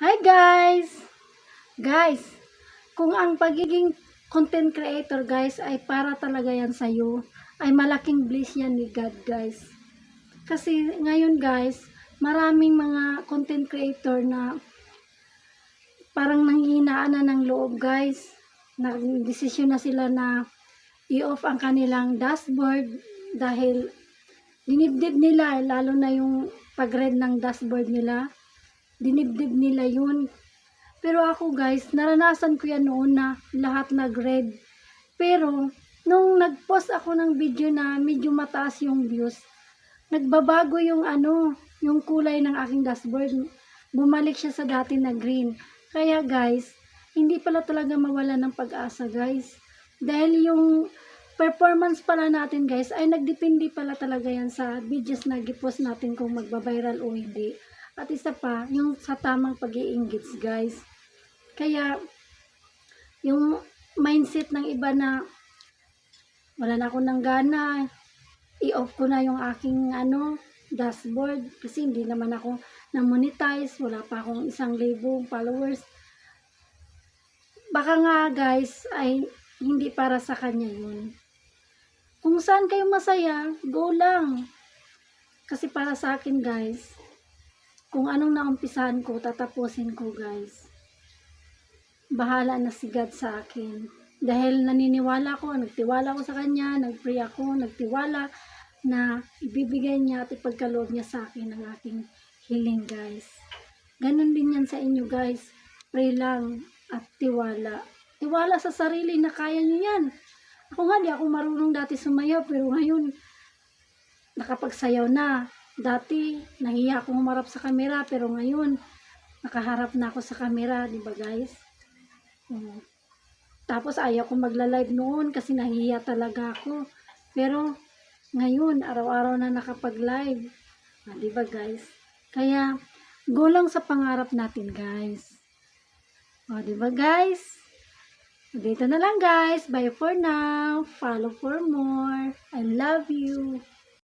Hi guys! Guys, kung ang pagiging content creator guys ay para talaga yan sa'yo, ay malaking bliss yan ni God guys. Kasi ngayon guys, maraming mga content creator na parang nanghihinaan na ng loob guys. Nagdesisyon na sila na i-off ang kanilang dashboard dahil dinibdib nila, lalo na yung pag-red ng dashboard nila dinibdib nila yun. Pero ako guys, naranasan ko yan noon na lahat nag-red. Pero, nung nag-post ako ng video na medyo mataas yung views, nagbabago yung ano, yung kulay ng aking dashboard. Bumalik siya sa dati na green. Kaya guys, hindi pala talaga mawala ng pag-asa guys. Dahil yung performance pala natin guys, ay nagdepende pala talaga yan sa videos na gipost natin kung magbabiral o hindi. At isa pa, yung sa tamang pag iinggits guys. Kaya, yung mindset ng iba na wala na ako ng gana, i-off ko na yung aking ano, dashboard kasi hindi naman ako na-monetize, wala pa akong isang libong followers. Baka nga guys, ay hindi para sa kanya yun. Kung saan kayo masaya, go lang. Kasi para sa akin guys, kung anong naumpisahan ko, tatapusin ko guys. Bahala na si God sa akin. Dahil naniniwala ko, nagtiwala ko sa Kanya, nagpray ako, nagtiwala na ibibigay niya at ipagkaloob niya sa akin ang aking hiling guys. Ganon din yan sa inyo guys. Pray lang at tiwala. Tiwala sa sarili na kaya niyo yan. Ako nga, di ako marunong dati sumayaw, pero ngayon, nakapagsayaw na. Dati, nahiya akong humarap sa kamera, pero ngayon, nakaharap na ako sa kamera, di ba guys? Mm. Tapos, ayaw ko magla-live noon kasi nahiya talaga ako. Pero, ngayon, araw-araw na nakapag-live. Ah, di ba guys? Kaya, go lang sa pangarap natin guys. O, di ba guys? Dito na lang guys. Bye for now. Follow for more. I love you.